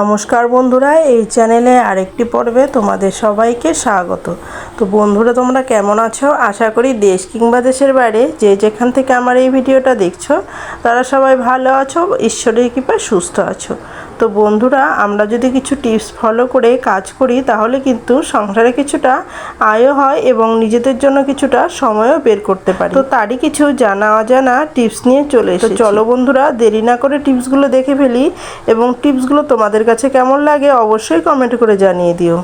নমস্কার বন্ধুরা, এই চ্যানেলে আরেকটি পর্বে তোমাদের সবাইকে স্বাগত। তো বন্ধুরা, তোমরা কেমন আছো? আশা করি দেশ কিংবা দেশের বাইরে যে যেখান থেকে আমার এই ভিডিওটা দেখছ, তারা সবাই ভালো আছো, ঈশ্বরের কৃপায় সুস্থ আছো। তো বন্ধুরা আমরা যদি কিছু টিপস ফলো করে কাজ করি তাহলে কিন্তু সংসারে কিছুটা আয়ও হয় এবং নিজেদের জন্য কিছুটা সময়ও বের করতে পারি। তো তারই কিছু জানা অজানা টিপস নিয়ে চলে এসে চলো বন্ধুরা দেরি না করে টিপসগুলো দেখে ফেলি এবং টিপসগুলো তোমাদের কাছে কেমন লাগে অবশ্যই কমেন্ট করে জানিয়ে দিও।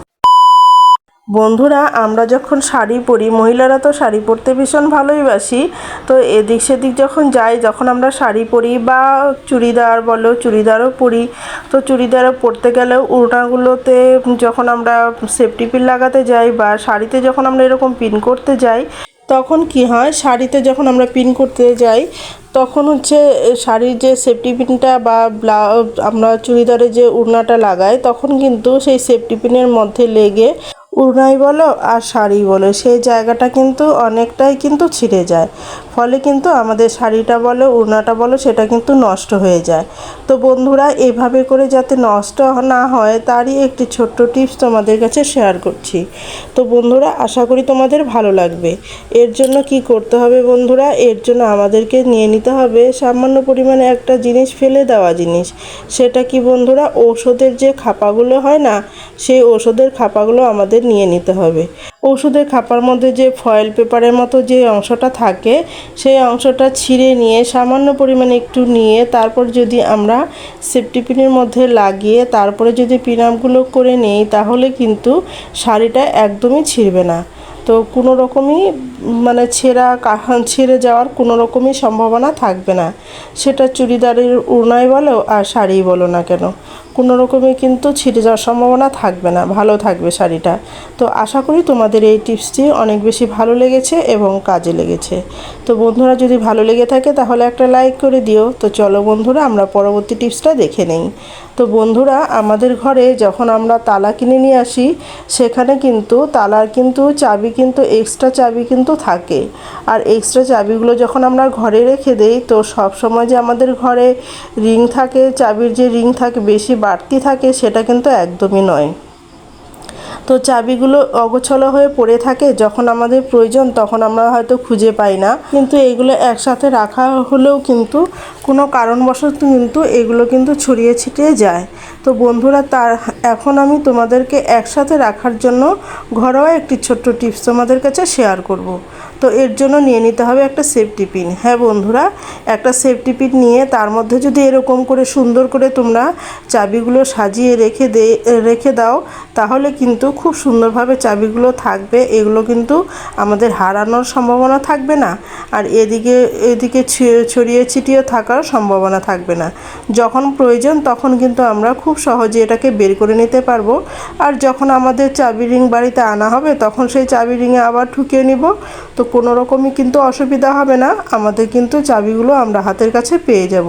বন্ধুরা, আমরা যখন শাড়ি পরি, মহিলারা তো শাড়ি পরতে ভীষণ ভালোই বাসি। তো এদিক সেদিক যখন যাই, যখন আমরা শাড়ি পরি বা চুড়িদার বলো, চুড়িদারও পরি। তো চুড়িদারও পরতে গেলেও উল্টাগুলোতে যখন আমরা সেফটি পিন লাগাতে যাই বা শাড়িতে যখন আমরা এরকম পিন করতে যাই, তখন কি হয়, শাড়িতে যখন আমরা পিন করতে যাই, তখন হচ্ছে শাড়ির যে সেফটি পিনটা বা আমরা চুড়িদারে যে উড়নাটা লাগাই, তখন কিন্তু সেই সেফটি পিনের মধ্যে লেগে উড়নাই বলো আর শাড়ি বলো সেই জায়গাটা কিন্তু অনেকটাই কিন্তু ছিঁড়ে যায়। ফলে কিন্তু আমাদের শাড়িটা বলো উড়নাটা বলো, সেটা কিন্তু নষ্ট হয়ে যায়। তো বন্ধুরা, এভাবে করে যাতে নষ্ট না হয়, তারই একটি ছোট্ট টিপস তোমাদের কাছে শেয়ার করছি। তো বন্ধুরা, আশা করি তোমাদের ভালো লাগবে। এর জন্য কি করতে হবে বন্ধুরা? এর জন্য আমাদেরকে নিয়ে নিতে হবে সামান্য পরিমাণে একটা জিনিস, ফেলে দেওয়া জিনিস। সেটা কি বন্ধুরা? ঔষধের যে খাপাগুলো হয় না, সেই ওষুধের খাপাগুলো আমাদের নিয়ে নিতে হবে। ওষুধের খাপার মধ্যে যে ফয়েল পেপারের মতো যে অংশটা থাকে, সেই অংশটা ছিঁড়ে নিয়ে সামান্য পরিমাণে একটু নিয়ে তারপর যদি আমরা সেফটি পিনের মধ্যে লাগিয়ে তারপরে যদি পিনাপগুলো করে নেই, তাহলে কিন্তু শাড়িটা একদমই ছিঁড়বে না। তো কোনো রকমই মানে ছেঁড়া ছিঁড়ে যাওয়ার কোনো রকমই সম্ভাবনা থাকবে না। সেটা চুড়িদারের উড়নাই বলো আর শাড়ি বলো না কেন। কোনো রকমে কিন্তু ছিঁড়ে যাওয়ার সম্ভাবনা থাকবে না, ভালো থাকবে শাড়িটা। তো আশা করি তোমাদের এই টিপসটি অনেক বেশি ভালো লেগেছে এবং কাজে লেগেছে। তো বন্ধুরা, যদি ভালো লেগে থাকে তাহলে একটা লাইক করে দিও। তো চলো বন্ধুরা, আমরা পরবর্তী টিপসটা দেখে নেই। তো বন্ধুরা, আমাদের ঘরে যখন আমরা তালা কিনে নিয়ে আসি, সেখানে কিন্তু তালার কিন্তু চাবি কিন্তু এক্সট্রা চাবি কিন্তু থাকে। আর এক্সট্রা চাবিগুলো যখন আমরা ঘরে রেখে দেই, তো সব সময় যে আমাদের ঘরে রিং থাকে, চাবির যে রিং থাকে, বেশি বাড়তি থাকে, সেটা কিন্তু একদমই নয়। তো চাবিগুলো অগোছলো হয়ে পড়ে থাকে। যখন আমাদের প্রয়োজন, তখন আমরা হয়তো খুঁজে পাই না। কিন্তু এগুলো একসাথে রাখা হলেও কিন্তু, কোনো কারণবশত কিন্তু এগুলো কিন্তু ছড়িয়ে ছিটিয়ে যায়। তো বন্ধুরা, তার এখন আমি তোমাদেরকে একসাথে রাখার জন্য ঘরোয়া একটি ছোট্ট টিপস তোমাদের কাছে শেয়ার করব। তো এর জন্য নিয়ে নিতে হবে একটা সেফটি পিন। হ্যাঁ বন্ধুরা, একটা সেফটি পিন নিয়ে তার মধ্যে যদি এরকম করে সুন্দর করে তোমরা চাবিগুলো সাজিয়ে রেখে দে, রেখে দাও, তাহলে কিন্তু খুব সুন্দরভাবে চাবিগুলো থাকবে। এগুলো কিন্তু আমাদের হারানোর সম্ভাবনা থাকবে না। আর এদিকে এদিকে ছড়িয়ে ছিটিয়ে থাকার সম্ভাবনা থাকবে না। যখন প্রয়োজন তখন কিন্তু আমরা খুব সহজে এটাকে বের করে নিতে পারব। আর যখন আমাদের চাবি রিং বাড়িতে আনা হবে, তখন সেই চাবি রিংয়ে আবার ঠুকিয়ে নিব। তো কোনো রকমই কিন্তু অসুবিধা হবে না। আমাদের কিন্তু চাবিগুলো আমরা হাতের কাছে পেয়ে যাব।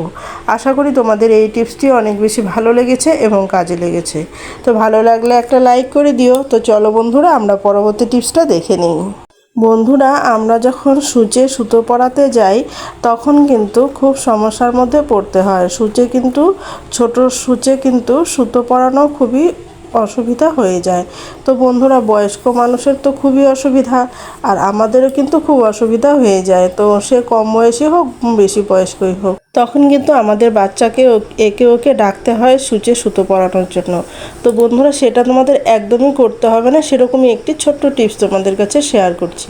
আশা করি তোমাদের এই টিপসটি অনেক বেশি ভালো লেগেছে এবং কাজে লেগেছে। তো ভালো লাগলে একটা লাইক করে দিও। তো চলো বন্ধুরা, আমরা পরবর্তী টিপসটা দেখে নিই। বন্ধুরা, আমরা যখন সূচে সুতো পরাতে যাই, তখন কিন্তু খুব সমস্যার মধ্যে পড়তে হয়। সূচে কিন্তু, ছোট সূচে কিন্তু সুতো পরানো খুবই অসুবিধা হয়ে যায়। তো বন্ধুরা, বয়স্ক মানুষের তো খুবই অসুবিধা, আর আমাদেরও কিন্তু খুব অসুবিধা হয়ে যায়। তো সে কম বয়সী হোক, বেশি বয়স্কই হোক। তখন কিন্তু আমাদের বাচ্চাকে একে ওকে ডাকতে হয় সূচে সুতো পরানোর জন্য। তো বন্ধুরা, সেটা তোমাদের একদমই করতে হবে না। সেরকমই একটি ছোট্ট টিপস তোমাদের কাছে শেয়ার করছি।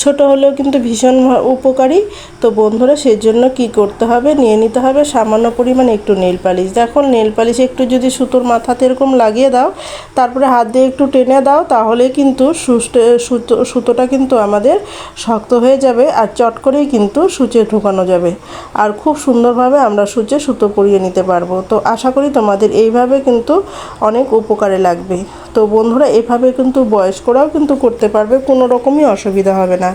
ছোট হলেও কিন্তু ভীষণ উপকারী। তো বন্ধুরা, সেজন্য কি করতে হবে? নিয়ে নিতে হবে সামান্য পরিমাণে একটু নেল পালিশ। দেখো, নেল পালিশ একটু যদি সুতোর মাথাতে এরকম লাগিয়ে দাও, তারপরে হাত দিয়ে একটু টেনে দাও, তাহলে কিন্তু সুতো সুতোটা কিন্তু আমাদের শক্ত হয়ে যাবে আর চট করেই কিন্তু সূচে ঢুকানো যাবে। আর খুব সুন্দরভাবে আমরা সূচে সুতো পরিয়ে নিতে পারব। তো আশা করি তোমাদের এইভাবে কিন্তু অনেক উপকারে লাগবে। তো বন্ধুরা, এভাবে কিন্তু বয়স্করাও কিন্তু করতে পারবে, কোনো রকমই অসুবিধা হবে না।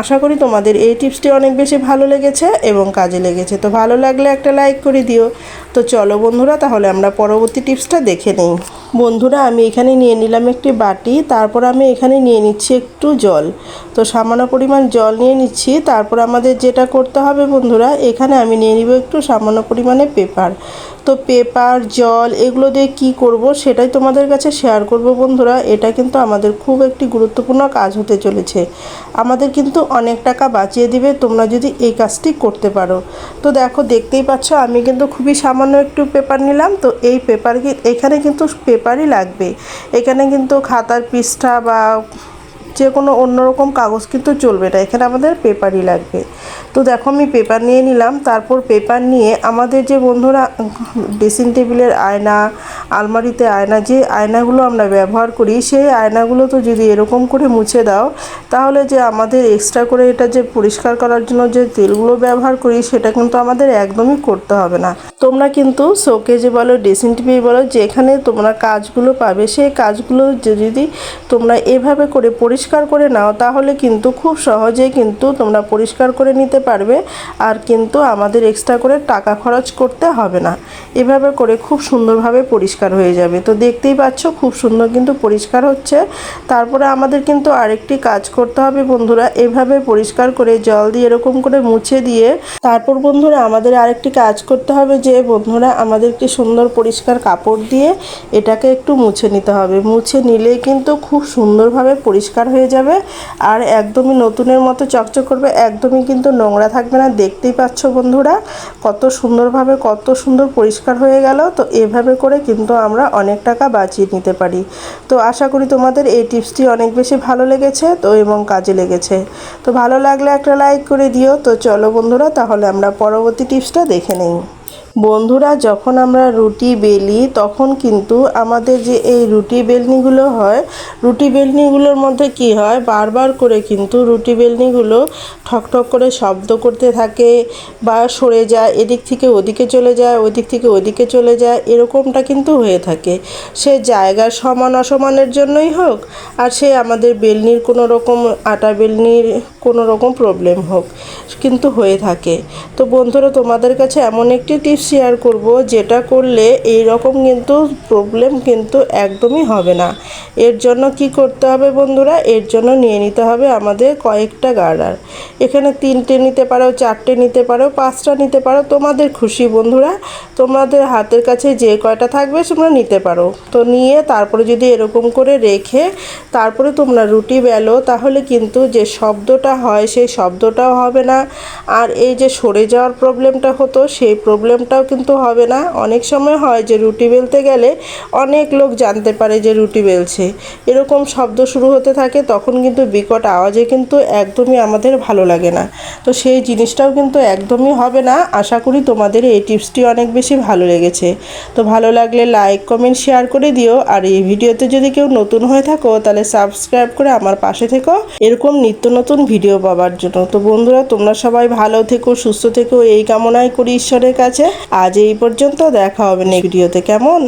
আশা করি তোমাদের এই টিপসটি অনেক বেশি ভালো লেগেছে এবং কাজে লেগেছে। তো ভালো লাগলে একটা লাইক করে দিও। তো চলো বন্ধুরা, তাহলে আমরা পরবর্তী টিপসটা দেখে নিই। বন্ধুরা, আমি এখানে নিয়ে নিলাম একটি বাটি, তারপর আমি এখানে নিয়ে নিচ্ছি একটু জল। তো সামান্য পরিমাণ জল নিয়ে নিচ্ছি, তারপর আমাদের যেটা করতে হবে বন্ধুরা, এখানে আমি নিয়ে দিব একটু সামান্য পরিমাণে পেপার। তো পেপার, জল এগুলো দিয়ে কি করব সেটাই তোমাদের কাছে শেয়ার করব বন্ধুরা। এটা কিন্তু আমাদের খুব একটি গুরুত্বপূর্ণ কাজ হতে চলেছে। আমাদের কিন্তু অনেক টাকা বাঁচিয়ে দিবে, তোমরা যদি এই কাজটি করতে পারো। তো দেখো, দেখতেই পাচ্ছ, আমি কিন্তু খুবই সামান্য একটু পেপার নিলাম। তো এই পেপার এখানে কিন্তু পেপারই লাগবে। এখানে কিন্তু খাতার পৃষ্ঠা বা যে কোনো অন্যরকম কাগজ কিন্তু চলবে না। এখানে আমাদের পেপারই লাগবে। তো দেখো আমি পেপার নিয়ে নিলাম, তারপর পেপার নিয়ে আমাদের যে বন্ধুরা, ড্রেসিং টেবিলের আয়না, আলমারিতে আয়না, যে আয়নাগুলো আমরা ব্যবহার করি, সেই আয়নাগুলো তো যদি এরকম করে মুছে দাও, তাহলে যে আমাদের এক্সট্রা করে এটা যে পরিষ্কার করার জন্য যে তেলগুলো ব্যবহার করি, সেটা কিন্তু আমাদের একদমই করতে হবে না। তোমরা কিন্তু শোকেজে বলো ড্রেসিং টেবিল বলো, যেখানে তোমরা কাজগুলো পাবে, সেই কাজগুলো যদি তোমরা এভাবে করে পরিষ্কার করে নাও, তাহলে কিন্তু খুব সহজেই কিন্তু তোমরা পরিষ্কার করে নিতে পারবে। আর কিন্তু আমাদের এক্সট্রা করে টাকা খরচ করতে হবে না। এভাবে করে খুব সুন্দরভাবে পরিষ্কার হয়ে যাবে। তো দেখতেই পাচ্ছ, খুব সুন্দর কিন্তু পরিষ্কার হচ্ছে। তারপরে আমাদের কিন্তু আরেকটি কাজ করতে হবে বন্ধুরা, এভাবে পরিষ্কার করে জল দিয়ে এরকম করে মুছে দিয়ে, তারপর বন্ধুরা আমাদের আরেকটি কাজ করতে হবে যে, বন্ধুরা আমাদের একটি সুন্দর পরিষ্কার কাপড় দিয়ে এটাকে একটু মুছে নিতে হবে। মুছে নিলেই কিন্তু খুব সুন্দরভাবে পরিষ্কার হয়ে যাবে আর একদমই নতুনের মতো চকচক করবে, একদমই কিন্তু নোংরা থাকবে না। দেখতেই পাচ্ছ বন্ধুরা, কত সুন্দরভাবে, কত সুন্দর পরিষ্কার হয়ে গেল, তো এভাবে করে কিন্তু আমরা অনেক টাকা বাঁচিয়ে নিতে পারি। তো আশা করি তোমাদের এই টিপসটি অনেক বেশি ভালো লেগেছে, তো এবং কাজে লেগেছে। তো ভালো লাগলে একটা লাইক করে দিও। তো চলো বন্ধুরা, তাহলে আমরা পরবর্তী টিপসটা দেখে নিই। বন্ধুরা, যখন আমরা রুটি বেলি, তখন কিন্তু আমাদের যে এই রুটি বেলনিগুলো হয়, রুটি বেলনিগুলোর মধ্যে কি হয়? বারবার করে কিন্তু রুটি বেলনিগুলো ঠকঠক করে শব্দ করতে থাকে বা সরে যায়, এদিক থেকে ওদিকে চলে যায়, ওদিক থেকে ওদিকে চলে যায়, এরকমটা কিন্তু হয়ে থাকে। সে জায়গার সমান অসমানের জন্যই হোক, আর সে আমাদের বেলনির কোনো রকম আটা বেলনির কোনো রকম প্রবলেম হোক, কিন্তু হয়ে থাকে। তো বন্ধুরা, তোমাদের কাছে এমন একটি টিপস শেয়ার করব, যেটা করলে এই রকম কিন্তু প্রবলেম কিন্তু একদমই হবে না। এর জন্য কি করতে হবে বন্ধুরা? এর জন্য নিয়ে নিতে হবে আমাদের কয়েকটা গার্ডার এখানে তিনটে নিতে পারো, চারটে নিতে পারো, পাঁচটা নিতে পারো, তোমাদের খুশি বন্ধুরা। তোমাদের হাতের কাছে যে কয়টা থাকবে তোমরা নিতে পারো। তো নিয়ে তারপরে যদি এরকম করে রেখে তারপরে তোমরা রুটি বেলো, তাহলে কিন্তু যে শব্দটা হয়, সেই শব্দটাও হবে না। আর এই যে সরে যাওয়ার প্রবলেমটা হতো, সেই প্রবলেমটাও কিন্তু হবে না। অনেক সময় হয় যে রুটি বেলতে গেলে অনেক লোক জানতে পারে যে রুটি বেলছে। এরকম শব্দ শুরু হতে থাকে, তখন কিন্তু বিকট আওয়াজে কিন্তু একদমই আমাদের ভালো লাগে না। তো সেই জিনিসটাও কিন্তু একদমই হবে না। আশা করি তোমাদের এই টিপসটি অনেক বেশি ভালো লেগেছে। তো ভালো লাগলে লাইক, কমেন্ট, শেয়ার করে দিও। আর এই ভিডিওতে যদি কেউ নতুন হয়ে থাকো, তাহলে সাবস্ক্রাইব করে আমার পাশে থেকো। এরকম নিত্য নতুন ভিডিও পাওয়ার জন্য। তো বন্ধুরা, তোমরা সবাই ভালো থেকো, সুস্থ থেকো। এই কামনাই করি ঈশ্বরের কাছে। আজ এই পর্যন্ত দেখা হবে নেক্সট ভিডিওতে। কেমন?